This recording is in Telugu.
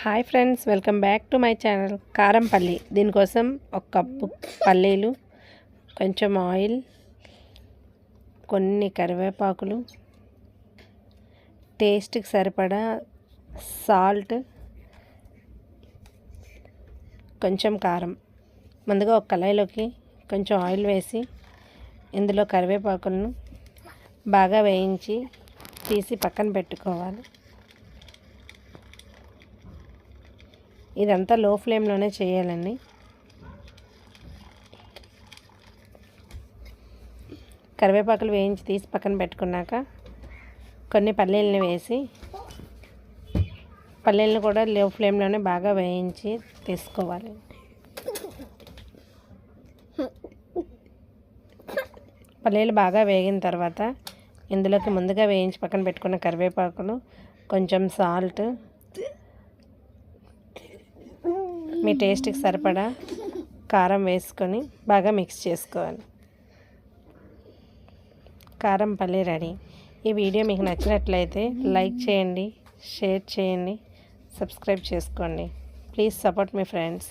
Hi friends welcome back to my channel కారం పల్లి. దీనికోసం ఒక కప్పు పల్లీలు కొంచెం ఆయిల్ కొన్ని కరివేపాకులు టేస్ట్కి సరిపడా సాల్ట్ కొంచెం కారం. ముందుగా ఒక కళాయిలోకి కొంచెం ఆయిల్ వేసి ఇందులో కరివేపాకులను బాగా వేయించి తీసి పక్కన పెట్టుకోవాలి. ఇదంతా లో ఫ్లేమ్లోనే చేయాలండి. కరివేపాకులు వేయించి తీసి పక్కన పెట్టుకున్నాక కొన్ని పల్లీలను వేసి పల్లీలను కూడా లో ఫ్లేమ్లోనే బాగా వేయించి తీసుకోవాలి. పల్లీలు బాగా వేగిన తర్వాత ఇందులోకి ముందుగా వేయించి పక్కన పెట్టుకున్న కరివేపాకులు కొంచెం సాల్ట్ మీ టేస్ట్కి సరిపడా కారం వేసుకొని బాగా మిక్స్ చేసుకోవాలి. కారం పల్లి రెడీ. ఈ వీడియో మీకు నచ్చినట్లయితే లైక్ చేయండి షేర్ చేయండి సబ్స్క్రైబ్ చేసుకోండి. ప్లీజ్ సపోర్ట్ మీ ఫ్రెండ్స్.